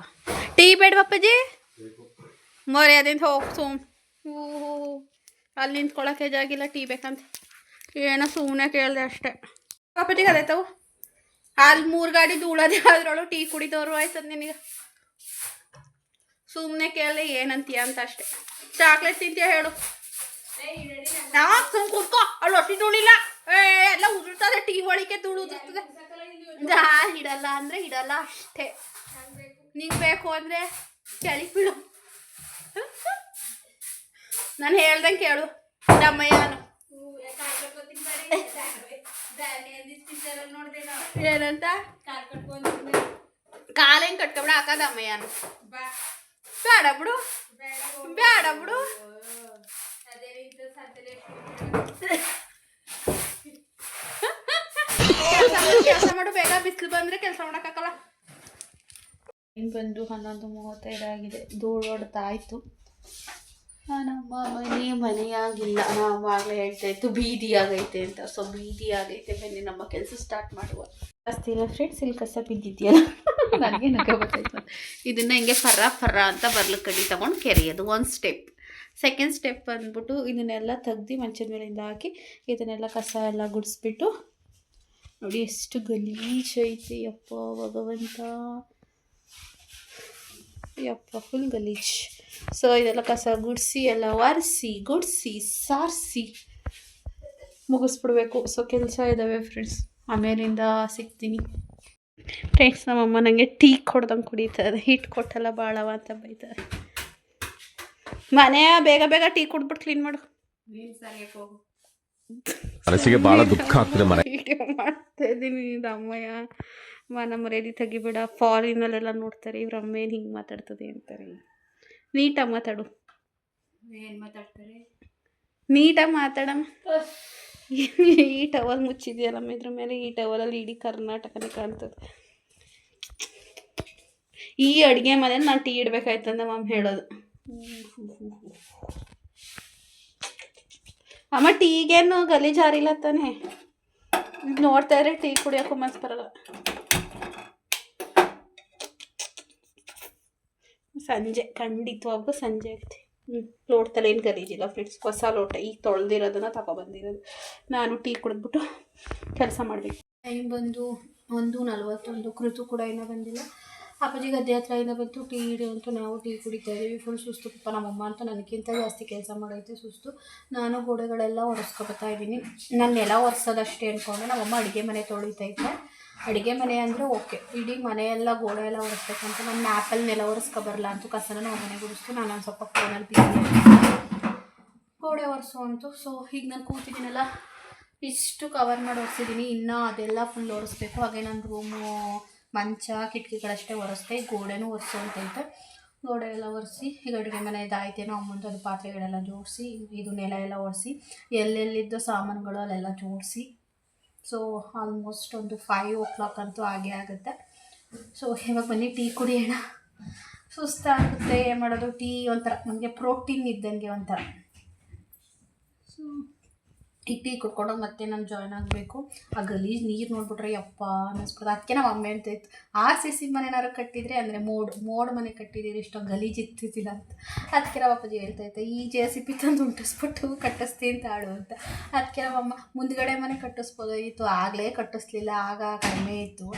ಟೀ ಬೇಡ ಅಪ್ಪಾಜಿ? ಮರ್ಯಾದಿಂದ ಹೋಗಿ ಸುಮ್. ಅಲ್ಲಿ ನಿಂತ್ಕೊಳಕ್ಕೆ ಜಾಗಿಲ್ಲ ಟೀ ಬೇಕಂತ. ಏನೋ ಸುಮ್ಮನೆ ಕೇಳಿದೆ ಅಷ್ಟೇ. ಅಪ್ಪಾಜಿಗೆ ಅದಾಯ್ತವು ಅಲ್ಲಿ ಮೂರು ಗಾಡಿ ಧೂಳದೆ ಅದ್ರೊಳಗೆ ಟೀ ಕುಡಿದವರು ಆಯ್ತದ ನಿನಗೆ? ಸುಮ್ಮನೆ ಕೇಳಿದೆ ಏನಂತೀಯ ಅಂತ ಅಷ್ಟೇ. ಚಾಕ್ಲೇಟ್ ತಿಂತೀಯ ಹೇಳು. ನಾ ಸುಮ್ ಕುತ್ಕೊ. ಅಲ್ಲಿ ಹೊಸಿ ತುಳಿಲ್ಲ ಏ ಎಲ್ಲ ಉದುರ್ತದೆ ಟೀ ಒಳಿಕೆ ಧೂಳು ಉದುರ್ತದೆ. ಜಾ ಇಡಲ್ಲ ಅಂದ್ರೆ ಇಡಲ್ಲ ಅಷ್ಟೇ. ನಿಂಗೆ ಬೇಕು ಅಂದ್ರೆ ಚಳಿ ಬಿಡು ನಾನು ಹೇಳ್ದಂಗೆ ಕೇಳು. ನಮ್ಮಯ್ಯನು ಏನಂತ? ಕಾಲೇನ್ ಕಟ್ಕೊಬಿಡ ಹಾಕದ ಅಮ್ಮಯ್ಯನು ಬೇಡ. ಬಿಡು ಬೇಡ. ಬಿಡು ಕೆಲಸ ಮಾಡು ಬೇಗ ಬಿಸಿಲು ಬಂದ್ರೆ ಕೆಲಸ ಮಾಡೋಕ್ಕಾಗಲ್ಲ ಇನ್ನು ಬಂದು ಹನ್ನೊಂದು ಮೂವತ್ತೈದು ಆಗಿದೆ. ಧೂಳು ಹೊಡ್ತಾ ಆಯ್ತು ಆ, ನಮ್ಮ ಮನೆ ಮನೆಯಾಗಿಲ್ಲ. ನಾವು ಆಗಲೇ ಹೇಳ್ತಾ ಇತ್ತು ಬೀದಿ ಆಗೈತೆ ಅಂತ. ಸೊ ಬೀದಿ ಆಗೈತೆ. ಬನ್ನಿ ನಮ್ಮ ಕೆಲಸ ಸ್ಟಾರ್ಟ್ ಮಾಡುವ. ಜಾಸ್ತಿ ಇಲ್ಲ ಫ್ರೆಂಡ್ಸ್ ಇಲ್ಲಿ ಕಸ ಬಿದ್ದಿದೆಯಲ್ಲ? ನನಗೆ ನಗ ಗೊತ್ತಾಯ್ತು ಇದನ್ನ ಹಿಂಗೆ ಫರ ಫರ ಅಂತ ಬರ್ಲಿಕ್ಕೆ ಕಡಿ ತಗೊಂಡು ಕೆರೆಯೋದು ಒಂದು ಸ್ಟೆಪ್ ಸೆಕೆಂಡ್ ಸ್ಟೆಪ್ ಬಂದ್ಬಿಟ್ಟು ಇದನ್ನೆಲ್ಲ ತೆಗ್ದು ಮಂಚದ ಮೇಲಿಂದ ಹಾಕಿ ಇದನ್ನೆಲ್ಲ ಕಸ ಎಲ್ಲ ಗುಡಿಸ್ಬಿಟ್ಟು ನೋಡಿ ಎಷ್ಟು ಗಲೀಜ್ ಐತಿ ಯಪ್ಪ, ಭಗವಂತ. ಯಪ್ಪ ಫುಲ್ ಗಲೀಜ್. ಸೊ ಇದೆಲ್ಲ ಕಸ ಗುಡಿಸಿ, ಎಲ್ಲ ಒರೆಸಿ, ಗುಡಿಸಿ, ಸಾರಿಸಿ ಮುಗಿಸ್ಬಿಡ್ಬೇಕು. ಸೊ ಕೆಲಸ ಇದ್ದಾವೆ ಫ್ರೆಂಡ್ಸ್ ಆಮೇಲಿಂದ ಸಿಗ್ತೀನಿ. ಫ್ರೆಂಡ್ಸ್ ನಮ್ಮಮ್ಮ ನನಗೆ ಟೀ ಕೊಡ್ದಂಗೆ ಕುಡಿತಾರೆ. ಹಿಟ್ಟು ಕೊಟ್ಟಲ್ಲ ಭಾಳವ ಅಂತ ಬೈತಾರೆ. ಮನೆ ಬೇಗ ಬೇಗ ಟೀ ಕುಡ್ಬಿಟ್ಟು ಕ್ಲೀನ್ ಮಾಡು. ಮನಸ್ಸಿಗೆ ಬಹಳ ದುಃಖ ಆಗ್ತದೆ ಮನೆ. ವಿಡಿಯೋ ಮಾಡ್ತಾ ಇದ್ದೀನಿ ಇದು ಅಮ್ಮಯ್ಯ ಮನ ಮರ್ಯಾದೆ ತೆಗಿಬೇಡ. ಫಾರಿನಲ್ಲೆಲ್ಲ ನೋಡ್ತಾರೆ ಇವ್ರ ಅಮ್ಮ ಏನು ಹಿಂಗೆ ಮಾತಾಡ್ತದೆ ಅಂತಾರೆ. ನೀಟಾಗಿ ಮಾತಾಡು. ಏನು ಮಾತಾಡ್ತಾರೆ? ನೀಟಾಗಿ ಮಾತಾಡಮ್ಮ. ಈ ಟವಲ್ ಮುಚ್ಚಿದೆಯಲ್ಲಮ್ಮ ಇದ್ರ ಮೇಲೆ ಈ ಟವಲಲ್ಲಿ ಇಡೀ ಕರ್ನಾಟಕನೇ ಕಾಣ್ತದೆ. ಈ ಅಡುಗೆ ಮನೇಲಿ ನಾನು ಟೀ ಇಡಬೇಕಾಯ್ತಂದ ಮಮ್ಮ ಹೇಳೋದು. ಅಮ್ಮ ಟೀಗೇನು ಗಲೀಜಾರಿಲ್ಲ ತಾನೆ. ನೋಡ್ತಾ ಇದ್ರೆ ಟೀ ಕುಡಿಯೋಕ್ಕೂ ಮನ್ಸು ಬರಲ್ಲ. ಸಂಜೆ ಖಂಡಿತವಾಗೂ ಸಂಜೆ ಆಗುತ್ತೆ. ಹ್ಞೂ ಲೋಟದಲ್ಲಿ ಏನು ಗಲೀಜಿಲ್ಲ ಫ್ರೆಂಡ್ಸ್ ಹೊಸ ಲೋಟ, ಈಗ ತೊಳೆದಿರೋದನ್ನ ತಗೊಬಂದಿರೋದು. ನಾನು ಟೀ ಕುಡಿದ್ಬಿಟ್ಟು ಕೆಲಸ ಮಾಡಬೇಕು. ಟೈಮ್ ಬಂದು ಒಂದು ನಲ್ವತ್ತೊಂದು, ಕೃತು ಕೂಡ ಇನ್ನೂ ಬಂದಿಲ್ಲ. ಅಪ್ಪಾಜಿ ಗದ್ದೆ ಹತ್ರ ಇಂದ ಬಂತು, ಟೀ ಇಡಿ ಅಂತೂ ನಾವು ಟೀ ಕುಡಿತಾ ಇದ್ದೀವಿ. ಫುಲ್ ಸುಸ್ತು ಪಪ್ಪ, ನಮ್ಮಮ್ಮ ಅಂತ ನನಗಿಂತ ಜಾಸ್ತಿ ಕೆಲಸ ಮಾಡೈತೆ ಸುಸ್ತು. ನಾನು ಗೋಡೆಗಳೆಲ್ಲ ಒರೆಸ್ಕೊಬತ್ತಾ ಇದ್ದೀನಿ. ನಾನು ನೆಲ ಒರೆಸೋದಷ್ಟೇ ಅಂದ್ಕೊಂಡು ನಮ್ಮಮ್ಮ ಅಡುಗೆ ಮನೆ ತೊಳಿತೈತೆ ಅಡುಗೆ ಮನೆ ಅಂದರೆ ಓಕೆ. ಇಡೀ ಮನೆಯೆಲ್ಲ ಗೋಡೆ ಎಲ್ಲ ಒರೆಸ್ಬೇಕಂತ ನನ್ನ ಆ್ಯಪಲ್ ನೆಲ ಒರೆಸ್ಕೊಬರಲ್ಲ ಅಂತೂ ಕಸನ ನಾವು ಮನೆ ಗುಡಿಸ್ತು ನಾನು ಒಂದು ಸ್ವಲ್ಪ ಫೋನಲ್ಲಿ ಬಿಸಿ ಗೋಡೆ ಒರೆಸು ಅಂತು ಸೊ ಈಗ ನಾನು ಕೂತಿದ್ದೀನಲ್ಲ, ಇಷ್ಟು ಕವರ್ ಮಾಡಿ ಒರೆಸಿದ್ದೀನಿ ಇನ್ನೂ ಅದೆಲ್ಲ ಫುಲ್ ಒರೆಸ್ಬೇಕು. ಹಾಗೆ ನನ್ನ ರೂಮು ಮಂಚ, ಕಿಟಕಿಗಳಷ್ಟೇ ಒರೆಸ್ದೆ ಗೋಡೆನೂ ಒರೆಸು ಅಂತೈತೆ ಗೋಡೆ ಎಲ್ಲ ಒರೆಸಿ, ಈಗ ಅಡುಗೆ ಮನೆ ಇದಾಯ್ತೇನೋ, ಅಮ್ಮಂದು ಅದು ಪಾತ್ರೆಗಳೆಲ್ಲ ಜೋಡಿಸಿ, ಇದು ನೆಲ ಎಲ್ಲ ಒರೆಸಿ, ಎಲ್ಲೆಲ್ಲಿದ್ದ ಸಾಮಾನುಗಳು ಅಲ್ಲೆಲ್ಲ ಜೋಡಿಸಿ. ಸೊ ಆಲ್ಮೋಸ್ಟ್ ಒಂದು ಫೈವ್ ಓ ಕ್ಲಾಕ್ ಅಂತೂ ಹಾಗೆ ಆಗುತ್ತೆ. ಸೊ ಇವಾಗ ಬನ್ನಿ, ಟೀ ಕುಡಿಯೋಣ. ಸುಸ್ತಾಗುತ್ತೆ, ಏನು ಮಾಡೋದು? ಟೀ ಒಂಥರ, ನಮಗೆ ಪ್ರೋಟೀನ್ ಇದ್ದಂಗೆ ಒಂಥರ. ಈ ಟೀ ಮತ್ತೆ ನಾನು ಜಾಯ್ನ್ ಆಗಬೇಕು. ಆ ಗಲೀಜ್ ನೀರು ನೋಡ್ಬಿಟ್ರೆ ಯಪ್ಪ ಅನ್ನಿಸ್ಬಿಡ್ತು ಅದಕ್ಕೆ ನಮ್ಮ ಅಮ್ಮ ಅಂತ ಇತ್ತು ಆರ್ ಸಿ ಸಿ ಮನೆನಾರು ಕಟ್ಟಿದರೆ ಅಂದರೆ ಮೋಡ್ ಮೋಡ್ ಮನೆ ಕಟ್ಟಿದ್ದೀರಿ ಇಷ್ಟೊಂದು ಗಲೀಜ್ ಇರ್ತಿದ್ದಿಲ್ಲ ಅಂತ. ಅದಕ್ಕೆ ನಮ್ಮ ಅಪ್ಪಾಜಿ ಹೇಳ್ತಾ ಇತ್ತು ಈ ಜೆ ಸಿ ಪಿ ತಂದು ಉಂಟಿಸ್ಬಿಟ್ಟು ಕಟ್ಟಿಸ್ತೀನಿ ಅಂತ ಆಡು ಅಂತ. ಅದಕ್ಕೆ ನಮ್ಮಮ್ಮ ಮುಂದ್ಗಡೆ ಮನೆ ಕಟ್ಟಿಸ್ಬೋದಾಗಿತ್ತು ಆಗಲೇ ಕಟ್ಟಿಸ್ಲಿಲ್ಲ, ಆಗ ಕಡಿಮೆ ಇತ್ತು.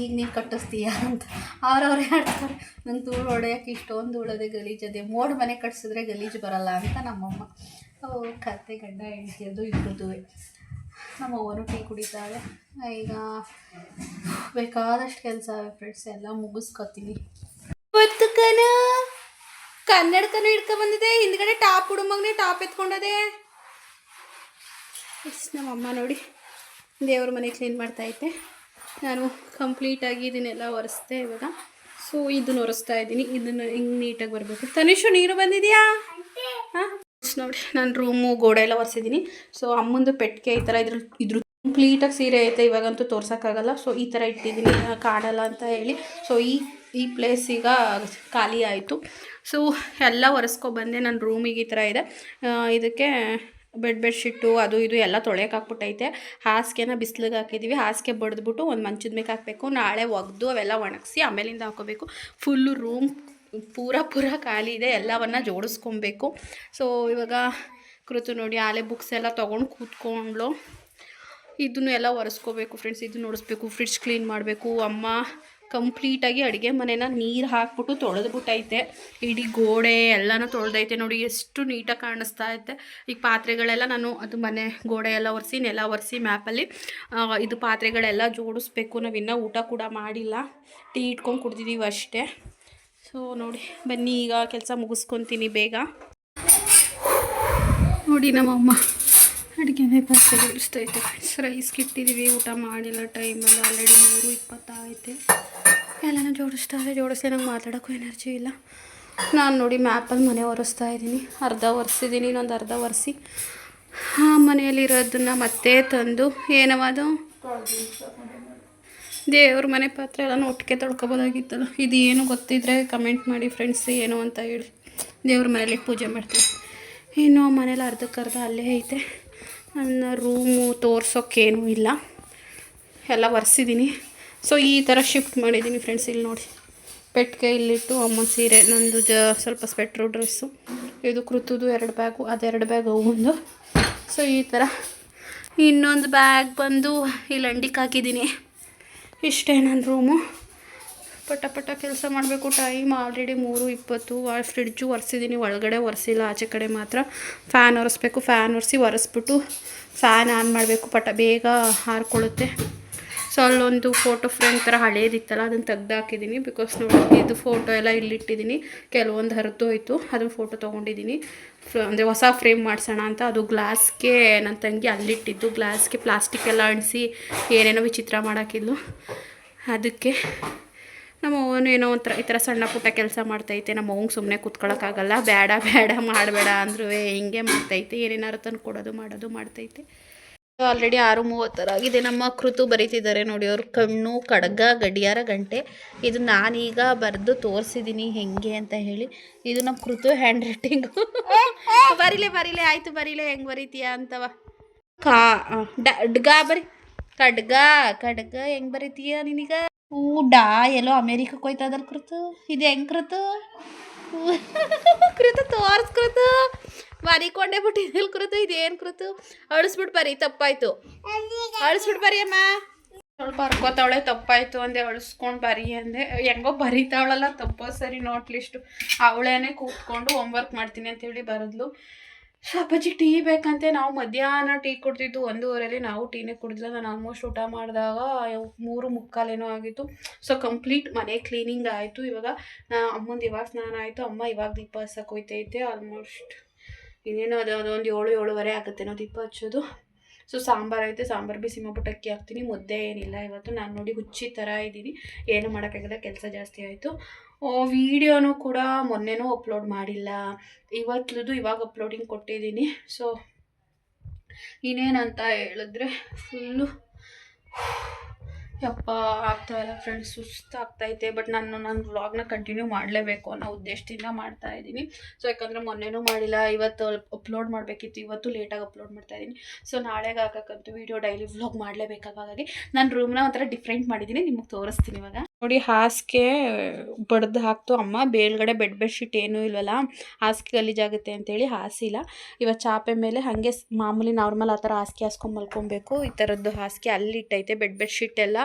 ಈಗ ನೀನು ಕಟ್ಟಿಸ್ತೀಯ ಅಂತ. ಅವ್ರವ್ರೇ ಹೇಳ್ತಾರೆ, ನಂಗೆ ಧೂಳು ಹೊಡೆಯೋಕೆ ಇಷ್ಟೊಂದು ಧೂಳದೆ ಗಲೀಜದೆ ಮೋಡ್ ಮನೆ ಕಟ್ಟಿಸಿದ್ರೆ ಗಲೀಜು ಬರಲ್ಲ ಅಂತ ನಮ್ಮಮ್ಮ. ಕತೆ ಗಂಡ ಹೆಂಡತಿಯದು ಇಬ್ಬರದು ನಮ್ಮ ಅವನು ಟೀ ಕುಡಿತಾಳೆ. ಈಗ ಬೇಕಾದಷ್ಟು ಕೆಲಸ ಫ್ರೆಂಡ್ಸ್ ಎಲ್ಲ ಮುಗಿಸ್ಕೊತೀನಿ. ಇವತ್ತು ಕನ ಕನ್ನಡಕನ ಹಿಡ್ಕೊ ಬಂದಿದೆ. ಹಿಂದ್ಗಡೆ ಟಾಪ್ ಹುಡುಮಗ್ನೆ ಟಾಪ್ ಎತ್ಕೊಂಡದೆ. ನಮ್ಮಮ್ಮ ನಮ್ಮ ಅಮ್ಮ ನೋಡಿ ದೇವ್ರ ಮನೆ ಕ್ಲೀನ್ ಮಾಡ್ತಾಯಿದ್ದೆ ನಾನು ಕಂಪ್ಲೀಟಾಗಿ ಇದನ್ನೆಲ್ಲ ಒರೆಸ್ದೆ ಇವಾಗ. ಸೊ ಇದನ್ನ ಒರೆಸ್ತಾ ಇದ್ದೀನಿ. ಇದನ್ನು ಹಿಂಗೆ ನೀಟಾಗಿ ಬರಬೇಕು? ತನಿಷು ನೀರು ಬಂದಿದೆಯಾ? ಹಾಂ? ನೋಡಿ ನಾನು ರೂಮು ಗೋಡೆ ಎಲ್ಲ ಒರೆಸಿದ್ದೀನಿ ಸೊ ಅಮ್ಮಂದು ಪೆಟ್ಟಿಗೆ ಈ ಥರ ಇದ್ರ ಇದ್ರ ಕಂಪ್ಲೀಟಾಗಿ ಸೀರೆ ಐತೆ, ಇವಾಗಂತೂ ತೋರ್ಸೋಕ್ಕಾಗಲ್ಲ. ಸೊ ಈ ಥರ ಇಟ್ಟಿದ್ದೀನಿ ಕಾಣಲ್ಲ ಅಂತ ಹೇಳಿ. ಸೊ ಈ ಈ ಪ್ಲೇಸ್ ಈಗ ಖಾಲಿ ಆಯಿತು. ಸೊ ಎಲ್ಲ ಒರೆಸ್ಕೊಬಂದೆ ನನ್ನ ರೂಮಿಗೆ ಈ ಥರ ಇದೆ. ಇದಕ್ಕೆ ಬೆಡ್ ಬೆಡ್ಶೀಟು ಅದು ಇದು ಎಲ್ಲ ತೊಳೆಯಕ್ಕೆ ಹಾಕ್ಬಿಟ್ಟೈತೆ ಹಾಸಿಗೆನ ಬಿಸಿಲಿಗೆ ಹಾಕಿದ್ದೀವಿ ಹಾಸಿಗೆ ಬಡಿದ್ಬಿಟ್ಟು ಒಂದು ಮಂಚದ ಮೇಲೆ ಹಾಕಬೇಕು. ನಾಳೆ ಒಗೆದು ಅವೆಲ್ಲ ಒಣಗಿಸಿ ಆಮೇಲಿಂದ ಹಾಕೋಬೇಕು. ಫುಲ್ಲು ರೂಮ್ ಪೂರ ಪೂರ ಖಾಲಿ ಇದೆ, ಎಲ್ಲವನ್ನ ಜೋಡಿಸ್ಕೊಬೇಕು. ಸೊ ಇವಾಗ ಕೃತು ನೋಡಿ, ಆಲೆ ಬುಕ್ಸ್ ಎಲ್ಲ ತೊಗೊಂಡು ಕೂತ್ಕೊಂಡ್ಲು ಇದನ್ನು ಎಲ್ಲ ಒರೆಸ್ಕೋಬೇಕು ಫ್ರೆಂಡ್ಸ್ ಇದನ್ನು ನೋಡಿಸ್ಬೇಕು ಫ್ರಿಡ್ಜ್ ಕ್ಲೀನ್ ಮಾಡಬೇಕು. ಅಮ್ಮ ಕಂಪ್ಲೀಟಾಗಿ ಅಡುಗೆ ಮನೇನ ನೀರು ಹಾಕ್ಬಿಟ್ಟು ತೊಳೆದ್ಬಿಟ್ಟೈತೆ. ಇಡೀ ಗೋಡೆ ಎಲ್ಲನೂ ತೊಳೆದೈತೆ ನೋಡಿ, ಎಷ್ಟು ನೀಟಾಗಿ ಕಾಣಿಸ್ತಾ ಐತೆ ಈಗ ಪಾತ್ರೆಗಳೆಲ್ಲ ನಾನು ಅದು ಮನೆ ಗೋಡೆ ಎಲ್ಲ ಒರೆಸಿ, ನೆಲ ಒರೆಸಿ ಮ್ಯಾಪಲ್ಲಿ ಇದು ಪಾತ್ರೆಗಳೆಲ್ಲ ಜೋಡಿಸ್ಬೇಕು. ನಾವು ಊಟ ಕೂಡ ಮಾಡಿಲ್ಲ. ಟೀ ಇಟ್ಕೊಂಡು ಕುಡ್ದಿದ್ದೀವಿ ಅಷ್ಟೇ. ಸೊ ನೋಡಿ, ಬನ್ನಿ ಈಗ ಕೆಲಸ ಮುಗಿಸ್ಕೊತೀನಿ ಬೇಗ. ನೋಡಿ ನಮ್ಮಮ್ಮ ಅಡುಗೆನೇ ಜೋಡಿಸ್ತೈತೆ ಫ್ರೆಂಡ್ಸ್ ರೈಸ್ಗೆ ಇಟ್ಟಿದ್ದೀವಿ ಊಟ ಮಾಡಿಲ್ಲ ಟೈಮಲ್ಲಿ ಆಲ್ರೆಡಿ ಮೂರು ಇಪ್ಪತ್ತಾಯಿತು ಎಲ್ಲನೂ ಜೋಡಿಸ್ತಾರೆ ಜೋಡಿಸಿ ನಂಗೆ ಮಾತಾಡೋಕ್ಕೂ ಎನರ್ಜಿ ಇಲ್ಲ. ನಾನು ನೋಡಿ ಮ್ಯಾಪಲ್ಲಿ ಮನೆ ಒರೆಸ್ತಾ ಇದ್ದೀನಿ. ಅರ್ಧ ಒರೆಸಿದ್ದೀನಿ ಇನ್ನೊಂದು ಅರ್ಧ ಒರೆಸಿ. ಆ ಮನೆಯಲ್ಲಿರೋದನ್ನ ಮತ್ತೆ ತಂದು ಏನವದು ದೇವ್ರ ಮನೆ ಪಾತ್ರೆ ಎಲ್ಲ ಒಟ್ಟಿಗೆ ತೊಳ್ಕೊಬೋದಾಗಿತ್ತಲ್ಲ. ಇದು ಏನು ಗೊತ್ತಿದ್ರೆ ಕಮೆಂಟ್ ಮಾಡಿ ಫ್ರೆಂಡ್ಸ್ ಏನು ಅಂತ ಹೇಳಿ. ದೇವ್ರ ಮನೇಲಿ ಪೂಜೆ ಮಾಡ್ತೀವಿ. ಇನ್ನು ಮನೇಲಿ ಅರ್ಧಕ್ಕರ್ಧ ಅಲ್ಲೇ ಐತೆ. ನನ್ನ ರೂಮು ತೋರ್ಸೋಕ್ಕೇನೂ ಇಲ್ಲ. ಎಲ್ಲ ಒರೆಸಿದ್ದೀನಿ ಸೊ ಈ ಥರ ಶಿಫ್ಟ್ ಮಾಡಿದ್ದೀನಿ ಫ್ರೆಂಡ್ಸ್ ಇಲ್ಲಿ ನೋಡಿ. ಪೆಟ್ಟಿಗೆ ಇಲ್ಲಿಟ್ಟು ಅಮ್ಮ ಸೀರೆ, ನಂದು ಜ ಸ್ವಲ್ಪ ಸ್ವೆಟ್ರು ಡ್ರೆಸ್ಸು ಇದು ಕೃತುದು ಎರಡು ಬ್ಯಾಗು ಅದೆರಡು ಬ್ಯಾಗ್ ಒಂದು. ಸೊ ಈ ಥರ ಇನ್ನೊಂದು ಬ್ಯಾಗ್ ಬಂದು ಇಲ್ಲಿ ಅಂಡಿಕ್ಕೆ ಹಾಕಿದ್ದೀನಿ ಇಷ್ಟೇ ನನ್ನ ರೂಮು. ಪಟ ಪಟ ಕೆಲಸ ಮಾಡಬೇಕು ಟೈಮ್ ಆಲ್ರೆಡಿ ಮೂರು ಇಪ್ಪತ್ತು. ಫ್ರಿಡ್ಜು ಒರೆಸಿದ್ದೀನಿ ಒಳಗಡೆ ಒರೆಸಿಲ್ಲ, ಆಚೆ ಕಡೆ ಮಾತ್ರ. ಫ್ಯಾನ್ ಒರೆಸ್ಬೇಕು ಫ್ಯಾನ್ ಒರೆಸಿ ಒರೆಸ್ಬಿಟ್ಟು ಫ್ಯಾನ್ ಆನ್ ಮಾಡಬೇಕು, ಪಟ ಬೇಗ ಹಾರ್ಕೊಳ್ಳುತ್ತೆ ಸೊ ಅಲ್ಲೊಂದು ಫೋಟೋ ಫ್ರೇಮ್ ಥರ ಹಳೇದಿತ್ತಲ್ಲ ಅದನ್ನು ತೆಗ್ದಾಕಿದ್ದೀನಿ ಬಿಕಾಸ್ ನೋಡಿ, ಇದು ಫೋಟೋ ಎಲ್ಲ ಇಲ್ಲಿಟ್ಟಿದ್ದೀನಿ ಕೆಲವೊಂದು ಹರಿದೋಯ್ತು ಅದನ್ನು ಫೋಟೋ ತೊಗೊಂಡಿದ್ದೀನಿ ಅಂದರೆ ಹೊಸ ಫ್ರೇಮ್ ಮಾಡಿಸೋಣ ಅಂತ. ಅದು ಗ್ಲಾಸ್ಗೆ ನನ್ನ ತಂಗಿ ಅಲ್ಲಿಟ್ಟಿದ್ದು. ಗ್ಲಾಸ್ಗೆ ಪ್ಲಾಸ್ಟಿಕ್ ಎಲ್ಲ ಅಣಿಸಿ ಏನೇನೋ ವಿಚಿತ್ರ ಮಾಡೋಕ್ಕಿದ್ಲು ಅದಕ್ಕೆ ನಮ್ಮ ಅವನು ಏನೋ ಒಂಥರ ಈ ಥರ ಸಣ್ಣ ಪುಟ್ಟ ಕೆಲಸ ಮಾಡ್ತೈತೆ. ನಮ್ಮ ಅವಂಗೆ ಸುಮ್ಮನೆ ಕೂತ್ಕೊಳ್ಳೋಕ್ಕಾಗಲ್ಲ ಬೇಡ ಬೇಡ, ಮಾಡಬೇಡ ಅಂದ್ರೂ ಹಿಂಗೆ ಮಾಡ್ತೈತೆ. ಏನೇನಾರು ತಂದು ಕೊಡೋದು ಮಾಡೋದು ಮಾಡ್ತೈತೆ. ಆಲ್ರೆಡಿ ಆರು ಮೂವತ್ತರಾಗಿದೆ ನಮ್ಮ ಕೃತು ಬರೀತಿದ್ದಾರೆ ನೋಡಿ ಅವ್ರ. ಕಣ್ಣು, ಕಡಗ, ಗಡಿಯಾರ, ಗಂಟೆ. ಇದು ನಾನೀಗ ಬರೆದು ತೋರಿಸಿದ್ದೀನಿ ಹೆಂಗೆ ಅಂತ ಹೇಳಿ. ಇದು ನಮ್ಮ ಕೃತು ಹ್ಯಾಂಡ್ ರೈಟಿಂಗು [laughs] ಬರೀಲೆ ಬರೀಲೆ, ಆಯಿತು ಬರೀಲೆ, ಹೆಂಗೆ ಬರೀತೀಯ ಅಂತವ. ಕಾ ಡಡ್ಗ ಬರಿ. ಕಡ್ಗ ಕಡ್ಗ, ಹೆಂಗೆ ಬರೀತೀಯ ನಿನಗ? ಹೂ, ಡಾ, ಎಲ್ಲೋ ಅಮೇರಿಕಕ್ಕೆ ಹೋಯ್ತದಲ್ಲ ಕೃತು. ಇದು ಹೆಂಗೆ ಕೃತು? [laughs] ಕೃತು ತೋರ್ಸ್ ಕೃತು. ಬರಿಕೊಂಡೇ ಬಿಟ್ಟಿದ್ದಿಲ್ಲ ಕೃತು ಇದೇನು ಕೃತು ಅಳಿಸ್ಬಿಟ್ಟು ಬರಿ, ತಪ್ಪಾಯ್ತು. ಅಳಿಸ್ಬಿಟ್ಟು ಬರಿ ಅಮ್ಮ. ಸ್ವಲ್ಪ ಬರ್ಕೋತಾವಳೆ ತಪ್ಪಾಯ್ತು ಅಂದೆ, ಅಳಿಸ್ಕೊಂಡು ಬರಿ ಅಂದೆ. ಹೆಂಗೋ ಬರೀತಾವಳಲ್ಲ, ತಪ್ಪೋ ಸರಿ ನೋಟ್ ಲಿಸ್ಟ್ ಅವಳೇನೆ ಕೂತ್ಕೊಂಡು ಹೋಮ್ವರ್ಕ್ ಮಾಡ್ತೀನಿ ಅಂತೇಳಿ ಬರದ್ಲು. ಅಪ್ಪಾಜಿ ಟೀ ಬೇಕಂತೆ, ನಾವು ಮಧ್ಯಾಹ್ನ ಟೀ ಕುಡ್ದಿದ್ದು ಒಂದೂವರೆಯಲ್ಲಿ ನಾವು ಟೀನೇ ಕುಡಿದ್ಲ ನಾನು ಆಲ್ಮೋಸ್ಟ್ ಊಟ ಮಾಡಿದಾಗ ಮೂರು ಮುಕ್ಕಾಲೇನೋ ಆಗಿತ್ತು. ಸೊ ಕಂಪ್ಲೀಟ್ ಮನೆ ಕ್ಲೀನಿಂಗ್ ಆಯಿತು. ಇವಾಗ, ನಾ ಅಮ್ಮಂದು ಇವಾಗ ಸ್ನಾನ ಆಯಿತು. ಅಮ್ಮ ಇವಾಗ ದೀಪ ಹಚ್ಚಕ್ಕೆ ಹೋಯ್ತೈತೆ ಆಲ್ಮೋಸ್ಟ್ ಇನ್ನೇನು ಅದು ಅದೊಂದು ಏಳು, ಏಳುವರೆ ಆಗುತ್ತೇನೋ ದೀಪ ಹಚ್ಚೋದು. ಸೊ ಸಾಂಬಾರು ಐತೆ ಸಾಂಬಾರು ಬಿ ಅಕ್ಕಿ ಹಾಕ್ತೀನಿ. ಮುದ್ದೆ ಏನಿಲ್ಲ ಇವತ್ತು. ನಾನು ನೋಡಿ ಹುಚ್ಚಿ ಥರ ಇದ್ದೀನಿ. ಏನು ಮಾಡೋಕ್ಕಾಗಲ್ಲ, ಕೆಲಸ ಜಾಸ್ತಿ ಆಯಿತು. ವಿಡಿಯೋನೂ ಕೂಡ ಮೊನ್ನೆನೂ ಅಪ್ಲೋಡ್ ಮಾಡಿಲ್ಲ. ಇವತ್ತದು ಇವಾಗ ಅಪ್ಲೋಡಿಂಗ್ ಕೊಟ್ಟಿದ್ದೀನಿ. ಸೊ ಇನ್ನೇನಂತ ಹೇಳಿದ್ರೆ ಫುಲ್ಲು ಯಪ್ಪ, ಆಗ್ತಾ ಇಲ್ಲ ಫ್ರೆಂಡ್ಸ್ ಸುಸ್ತಾಗ್ತೈತೆ ಬಟ್ ನಾನು ನನ್ನ ವ್ಲಾಗ್ನ ಕಂಟಿನ್ಯೂ ಮಾಡಲೇಬೇಕು ಅನ್ನೋ ಉದ್ದೇಶದಿಂದ ಮಾಡ್ತಾ ಇದ್ದೀನಿ. ಸೊ ಯಾಕಂದರೆ ಮೊನ್ನೆನೂ ಮಾಡಿಲ್ಲ, ಇವತ್ತು ಅಪ್ಲೋಡ್ ಮಾಡಬೇಕಿತ್ತು, ಇವತ್ತು ಲೇಟಾಗಿ ಅಪ್ಲೋಡ್ ಮಾಡ್ತಾ ಇದ್ದೀನಿ. ಸೊ ನಾಳೆಗೆ ಹಾಕಕ್ಕಂತೂ ವೀಡಿಯೋ ಡೈಲಿ ವ್ಲಾಗ್ ಮಾಡಲೇಬೇಕಾಗಾಗಿ ನಾನು ರೂಮ್ನ ಒಂಥರ ಡಿಫ್ರೆಂಟ್ ಮಾಡಿದ್ದೀನಿ, ನಿಮಗೆ ತೋರಿಸ್ತೀನಿ ಇವಾಗ. ನೋಡಿ ಹಾಸಿಗೆ ಬಡ್ದು ಹಾಕ್ತು. ಅಮ್ಮ, ಬೇಲ್ಗಡೆ ಬೆಡ್ ಬೆಡ್ಶೀಟ್ ಏನೂ ಇಲ್ವಲ್ಲ ಹಾಸಿಗೆ ಗಲೀಜಾಗುತ್ತೆ ಅಂತೇಳಿ ಹಾಸಿಲ್ಲ. ಇವತ್ತು ಚಾಪೆ ಮೇಲೆ ಹಾಗೆ ಮಾಮೂಲಿ ನಾರ್ಮಲ್ ಆ ಥರ ಹಾಸಿಗೆ ಹಾಸ್ಕೊಂಡು ಮಲ್ಕೊಬೇಕು. ಈ ಥರದ್ದು ಹಾಸಿಗೆ ಅಲ್ಲಿ ಇಟ್ಟೈತೆ ಬೆಡ್ ಬೆಡ್ಶೀಟ್ ಎಲ್ಲ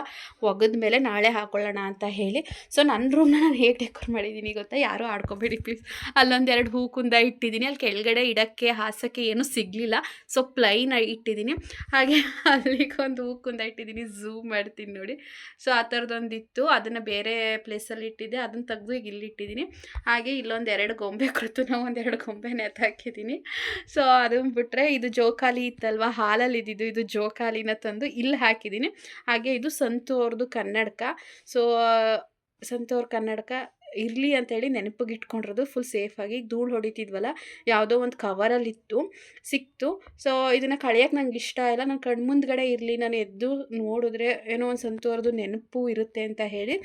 ಒಗೆದ ಮೇಲೆ ನಾಳೆ ಹಾಕೊಳ್ಳೋಣ ಅಂತ ಹೇಳಿ. ಸೊ ನನ್ನ ರೂಮ್ನ ನಾನು ಹೇಗೆ ಡೆಕೋರ್ ಮಾಡಿದ್ದೀನಿ ಗೊತ್ತಾ? ಯಾರೂ ಆಡ್ಕೊಬೇಡಿ ಪ್ಲೀಸ್ ಅಲ್ಲೊಂದೆರಡು ಹೂ ಕುಂದ ಇಟ್ಟಿದ್ದೀನಿ. ಅಲ್ಲಿ ಕೆಳಗಡೆ ಇಡೋಕ್ಕೆ, ಹಾಸೋಕ್ಕೆ ಏನೂ ಸಿಗಲಿಲ್ಲ. ಸೊ ಪ್ಲೈನ್ ಇಟ್ಟಿದ್ದೀನಿ. ಹಾಗೆ ಅಲ್ಲಿಗೊಂದು ಹೂ ಕುಂದ ಇಟ್ಟಿದ್ದೀನಿ. ಝೂಮ್ ಮಾಡ್ತೀನಿ ನೋಡಿ. ಸೊ ಆ ಥರದೊಂದಿತ್ತು. ಅದನ್ನು ಬೇರೆ ಪ್ಲೇಸಲ್ಲಿ ಇಟ್ಟಿದ್ದೆ, ಅದನ್ನು ತೆಗೆದು ಈಗ ಇಲ್ಲಿ ಇಟ್ಟಿದ್ದೀನಿ. ಹಾಗೆ ಇಲ್ಲೊಂದು ಎರಡು ಗೊಂಬೆ ಕೃತನ ಒಂದೆರಡು ಗೊಂಬೆ ನೇತಾಕಿದ್ದೀನಿ ಸೊ ಅದನ್ನು ಬಿಟ್ಟರೆ ಇದು ಜೋಕಾಲಿ ಇತ್ತಲ್ವ, ಹಾಲಲ್ಲಿ ಇದ್ದಿದ್ದು ಇದು ಜೋಕಾಲಿನ ತಂದು ಇಲ್ಲಿ ಹಾಕಿದ್ದೀನಿ ಹಾಗೆ ಇದು ಸಂತು ಅವ್ರದ್ದು ಕನ್ನಡಕ. ಸೊ ಸಂತು ಅವ್ರ ಕನ್ನಡಕ ಇರಲಿ ಅಂತೇಳಿ ನೆನಪಿಗೆ ಇಟ್ಕೊಂಡಿರೋದು ಫುಲ್ ಸೇಫಾಗಿ ಧೂಳು ಹೊಡಿತಿದ್ವಲ್ಲ, ಯಾವುದೋ ಒಂದು ಕವರಲ್ಲಿತ್ತು ಸಿಕ್ತು. ಸೊ ಇದನ್ನು ಕಳೆಯೋಕ್ಕೆ ನಂಗೆ ಇಷ್ಟ ಇಲ್ಲ. ನಾನು ಕಣ್ಣು ಮುಂದ್ಗಡೆ ಇರಲಿ, ನಾನು ಎದ್ದು ನೋಡಿದ್ರೆ ಏನೋ ಒಂದು ಸಂತೋರ್ದು ನೆನಪು ಇರುತ್ತೆ ಅಂತ ಹೇಳಿ.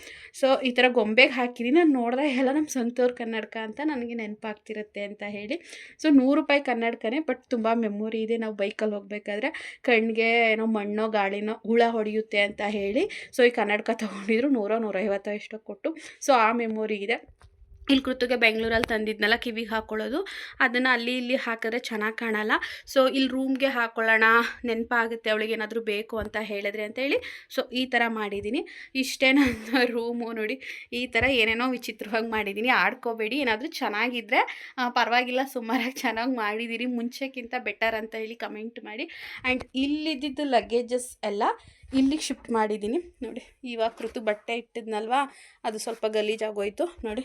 ಸೊ ಈ ಥರ ಗೊಂಬೆಗೆ ಹಾಕಿದ್ದೀನಿ ನಾನು ನೋಡಿದ್ರೆ ಎಲ್ಲ ನಮ್ಮ ಸಂತೋರ್ ಕನ್ನಡಕ ಅಂತ ನನಗೆ ನೆನಪಾಗ್ತಿರುತ್ತೆ ಅಂತ ಹೇಳಿ. ಸೊ ನೂರು ರೂಪಾಯಿ ಕನ್ನಡಕನೇ ಬಟ್ ತುಂಬ ಮೆಮೊರಿ ಇದೆ. ನಾವು ಬೈಕಲ್ಲಿ ಹೋಗಬೇಕಾದ್ರೆ ಕಣ್ಣಿಗೆ ಏನೋ ಮಣ್ಣೋ, ಗಾಳಿನೋ ಹುಳ ಹೊಡೆಯುತ್ತೆ ಅಂತ ಹೇಳಿ. ಸೊ ಈ ಕನ್ನಡಕ ತೊಗೊಂಡಿದ್ರು ನೂರೋ ನೂರೈವತ್ತೋ ಎಷ್ಟೋ ಕೊಟ್ಟು. ಸೊ ಆ ಮೆಮೊರಿ ಇದೆ. ಇಲ್ಲಿ ಕೃತಿಗೆ ಬೆಂಗಳೂರಲ್ಲಿ ತಂದಿದ್ನಲ್ಲ, ಕಿವಿಗೆ ಹಾಕ್ಕೊಳ್ಳೋದು ಅದನ್ನು ಅಲ್ಲಿ ಇಲ್ಲಿ ಹಾಕಿದ್ರೆ ಚೆನ್ನಾಗಿ ಕಾಣಲ್ಲ. ಸೊ ಇಲ್ಲಿ ರೂಮ್ಗೆ ಹಾಕ್ಕೊಳ್ಳೋಣ ನೆನಪಾಗುತ್ತೆ ಅವಳಿಗೆ ಏನಾದರೂ ಬೇಕು ಅಂತ ಹೇಳಿದ್ರೆ ಅಂತೇಳಿ. ಸೊ ಈ ಥರ ಮಾಡಿದ್ದೀನಿ. ಇಷ್ಟೇ ನನ್ನ ರೂಮು ನೋಡಿ. ಈ ಥರ ಏನೇನೋ ವಿಚಿತ್ರವಾಗಿ ಮಾಡಿದ್ದೀನಿ. ಆಡ್ಕೋಬೇಡಿ. ಏನಾದರೂ ಚೆನ್ನಾಗಿದ್ದರೆ ಪರವಾಗಿಲ್ಲ, ಸುಮಾರಾಗಿ ಚೆನ್ನಾಗಿ ಮಾಡಿದ್ದೀರಿ ಮುಂಚೆಕ್ಕಿಂತ ಬೆಟರ್ ಅಂತ ಹೇಳಿ ಕಮೆಂಟ್ ಮಾಡಿ. ಆ್ಯಂಡ್ ಇಲ್ಲಿದ್ದಿದ್ದು ಲಗೇಜಸ್ ಎಲ್ಲ ಇಲ್ಲಿಗೆ ಶಿಫ್ಟ್ ಮಾಡಿದ್ದೀನಿ ನೋಡಿ, ಇವಾಗ ಕೃತು ಬಟ್ಟೆ ಇಟ್ಟಿದ್ನಲ್ವ? ಅದು ಸ್ವಲ್ಪ ಗಲೀಜಾಗೋಯಿತು ನೋಡಿ,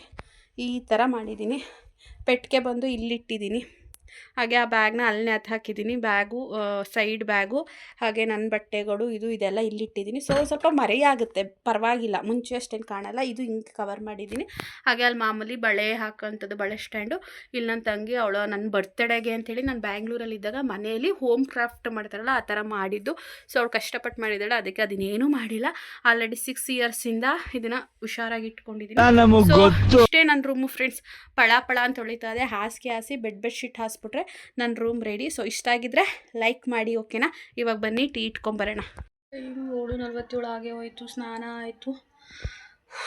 ಈ ಥರ ಮಾಡಿದ್ದೀನಿ ಪೆಟ್ಟಿಗೆ ಬಂದು ಇಲ್ಲಿಟ್ಟಿದ್ದೀನಿ ಹಾಗೆ ಆ ಬ್ಯಾಗ್ನ ಅಲ್ಲಿ ಹತ್ತು ಹಾಕಿದ್ದೀನಿ. ಬ್ಯಾಗು ಸೈಡ್ ಬ್ಯಾಗು ಹಾಗೆ ನನ್ನ ಬಟ್ಟೆಗಳು ಇದು ಇದೆಲ್ಲ ಇಲ್ಲಿಟ್ಟಿದ್ದೀನಿ. ಸೊ ಸ್ವಲ್ಪ ಮರೆಯಾಗುತ್ತೆ. ಪರವಾಗಿಲ್ಲ. ಮುಂಚೆ ಅಷ್ಟೇನು ಕಾಣಲ್ಲ. ಇದು ಹಿಂಗೆ ಕವರ್ ಮಾಡಿದ್ದೀನಿ. ಹಾಗೆ ಅಲ್ಲಿ ಮಾಮೂಲಿ ಬಳೆ ಹಾಕೋಂಥದ್ದು ಬಳೆ ಸ್ಟ್ಯಾಂಡು. ಇಲ್ಲಿ ನನ್ನ ತಂಗಿ ಅವಳು ನನ್ನ ಬರ್ತ್ಡೇಗೆ ಅಂಥೇಳಿ ನಾನು ಬ್ಯಾಂಗ್ಳೂರಲ್ಲಿದ್ದಾಗ ಮನೆಯಲ್ಲಿ ಹೋಮ್ ಕ್ರಾಫ್ಟ್ ಮಾಡ್ತಾರಲ್ಲ ಆ ಥರ ಮಾಡಿದ್ದು. ಸೊ ಅವಳು ಕಷ್ಟಪಟ್ಟು ಮಾಡಿದ್ದಾಳೆ. ಅದಕ್ಕೆ ಅದನ್ನೇನೂ ಮಾಡಿಲ್ಲ. ಆಲ್ರೆಡಿ ಸಿಕ್ಸ್ ಇಯರ್ಸಿಂದ ಇದನ್ನು ಹುಷಾರಾಗಿ ಇಟ್ಕೊಂಡಿದ್ದೀನಿ ಅಷ್ಟೇ ಇಷ್ಟೇ ನನ್ನ ರೂಮು ಫ್ರೆಂಡ್ಸ್. ಪಳ ಪಳ ಅಂತ ಹೊಳಿತಾ ಇದೆ. ಹಾಸಿಗೆ ಹಾಸಿ ಬೆಡ್ ಬೆಡ್ಶೀಟ್ ಹಾಸ್ಬಿಟ್ರೆ ನನ್ನ ರೂಮ್ ರೆಡಿ. ಸೊ ಇಷ್ಟ ಆಗಿದ್ರೆ ಲೈಕ್ ಮಾಡಿ ಓಕೆನಾ ಇವಾಗ ಬನ್ನಿ ಟೀ ಇಟ್ಕೊಂಬರೋಣ. ಏಳು ನಲ್ವತ್ತೇಳು ಆಗೇ ಹೋಯ್ತು, ಸ್ನಾನ ಆಯಿತು.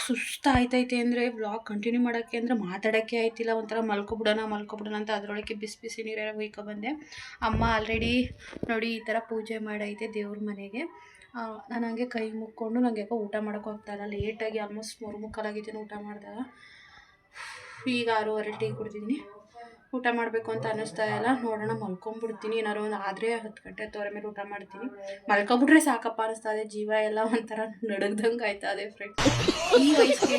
ಸುಸ್ತಾಯ್ತೈತೆ ಅಂದರೆ ಬ್ಲಾಗ್ ಕಂಟಿನ್ಯೂ ಮಾಡೋಕ್ಕೆ ಅಂದರೆ ಮಾತಾಡೋಕ್ಕೆ ಆಯ್ತಿಲ್ಲ. ಒಂಥರ ಮಲ್ಕೊಬಿಡೋಣ ಮಲ್ಕೊಬಿಡೋಣ ಅಂತ ಅದರೊಳಗೆ ಬಿಸಿ ಬಿಸಿ ನೀರೆಲ್ಲ ಹುಯ್ಕೊ ಬಂದೆ. ಅಮ್ಮ ಆಲ್ರೆಡಿ ನೋಡಿ ಈ ಥರ ಪೂಜೆ ಮಾಡೈತೆ ದೇವ್ರ ಮನೆಗೆ. ನಾನು ಹಂಗೆ ಕೈ ಮುಕ್ಕೊಂಡು ನನಗೆ ಯಾಕೋ ಊಟ ಮಾಡೋಕೆ ಲೇಟಾಗಿ ಆಲ್ಮೋಸ್ಟ್ ಮೂರು ಮುಕ್ಕಾಲಾಗಿದ್ದೀನಿ ಊಟ ಮಾಡಿದಾಗ. ಈಗ ಆರೂವರೆ ಟೀ ಕುಡ್ದಿದ್ದೀನಿ. ಊಟ ಮಾಡಬೇಕು ಅಂತ ಅನ್ನಿಸ್ತಾ ಇಲ್ಲ. ನೋಡೋಣ, ಮಲ್ಕೊಂಬಿಡ್ತೀನಿ. ಏನಾರು ಒಂದು ಆದರೆ ಹತ್ತು ಗಂಟೆ ತೋರ ಮೇಲೆ ಊಟ ಮಾಡ್ತೀನಿ. ಮಲ್ಕೊಬಿಟ್ರೆ ಸಾಕಪ್ಪ ಅನಿಸ್ತಾ ಇದೆ. ಜೀವ ಎಲ್ಲ ಒಂಥರ ನಡಗ್ದಂಗೆ ಆಯ್ತಾ ಅದೇ ಫ್ರೆಂಡ್ಸ್ ಈ ವಯಸ್ಸಿಗೆ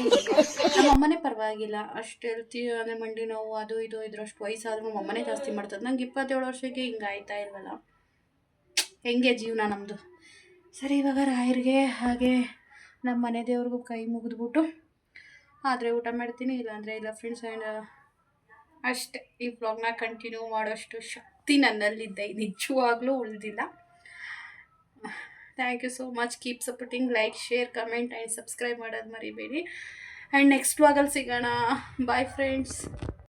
ನಮ್ಮ ಅಮ್ಮನೇ ಪರವಾಗಿಲ್ಲ. ಅಷ್ಟು ಹೆಲ್ತಿ ಅಂದರೆ ಮಂಡಿ ನೋವು, ಅದು ಇದು, ಇದ್ರಷ್ಟು ವಯಸ್ಸಾದ್ರೂ ನಮ್ಮ ಅಮ್ಮನೇ ಜಾಸ್ತಿ ಮಾಡ್ತದೆ. ನಂಗೆ ಇಪ್ಪತ್ತೇಳು ವರ್ಷಕ್ಕೆ ಹಿಂಗೆ ಆಯ್ತಾ ಇಲ್ವಲ್ಲ? ಹೆಂಗೆ ಜೀವನ ನಮ್ಮದು ಸರಿ, ಇವಾಗ ರಾಯರಿಗೆ ಹಾಗೆ ನಮ್ಮ ಮನೆ ದೇವ್ರಿಗೂ ಕೈ ಮುಗಿದ್ಬಿಟ್ಟು ಆದರೆ ಊಟ ಮಾಡ್ತೀನಿ. ಇಲ್ಲಾಂದರೆ ಇಲ್ಲ ಫ್ರೆಂಡ್ಸ್ ಆ್ಯಂಡ್ ಅಷ್ಟೇ. ಈ ವ್ಲಾಗ್ನ ಕಂಟಿನ್ಯೂ ಮಾಡೋಷ್ಟು ಶಕ್ತಿ ನನ್ನಲ್ಲಿದ್ದೆ ನಿಜವಾಗ್ಲೂ ಉಳಿದಿಲ್ಲ. Thank you so much keep supporting like share comment and subscribe ಮಾಡೋದು ಮರಿಬೇಡಿ. ಆ್ಯಂಡ್ ನೆಕ್ಸ್ಟ್ ವ್ಲಾಗಲ್ಲಿ ಸಿಗೋಣ. Bye friends